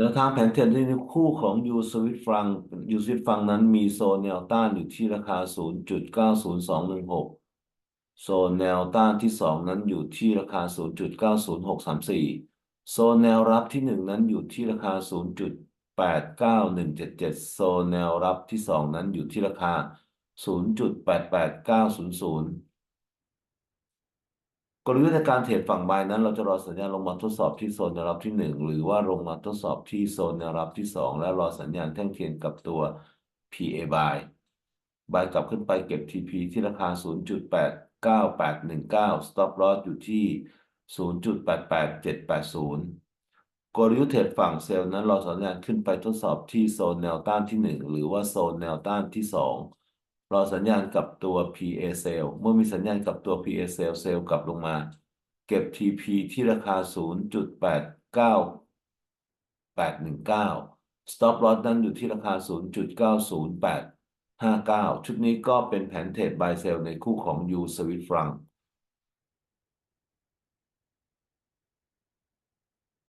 แนวทางแผนเทรนที่คู่ของยูสวิตฟังยูสวิตฟังนั้นมีโซนแนวต้านอยู่ที่ราคา 0.90216 โซนแนวต้านที่ 2 นั้นอยู่ที่ราคา 0.90634 โซนแนวรับที่ 1 นั้นอยู่ที่ราคา 0.89177 โซนแนวรับที่ 2 นั้นอยู่ที่ราคา 0.88900 กลยุทธ์ในการเทรดฝั่งบายนั้น เราจะรอสัญญาณลงมาทดสอบที่โซนแนวรับที่ 1 หรือว่าลงมาทดสอบที่โซนแนวรับที่ 2 และรอสัญญาณแท่งเทียนกับตัว PA buy บายกลับขึ้นไปเก็บ TP ที่ราคา 0.89819 stop loss อยู่ที่ 0.88780 กลยุทธ์เทรดฝั่งเซลล์นั้นรอสัญญาณขึ้นไปทดสอบที่โซนแนวต้านที่ 1 หรือว่าโซนแนวต้านที่ 2 รอสัญญาณกับตัว PA sell เมื่อมีสัญญาณกับตัว PA sell เซลล์กลับลงมา เก็บ TP ที่ราคา 0.89819 stop loss นั้นอยู่ที่ราคา 0.90859 ชุดนี้ก็เป็นแผนเทรด buy sell ในคู่ของ U Swiss franc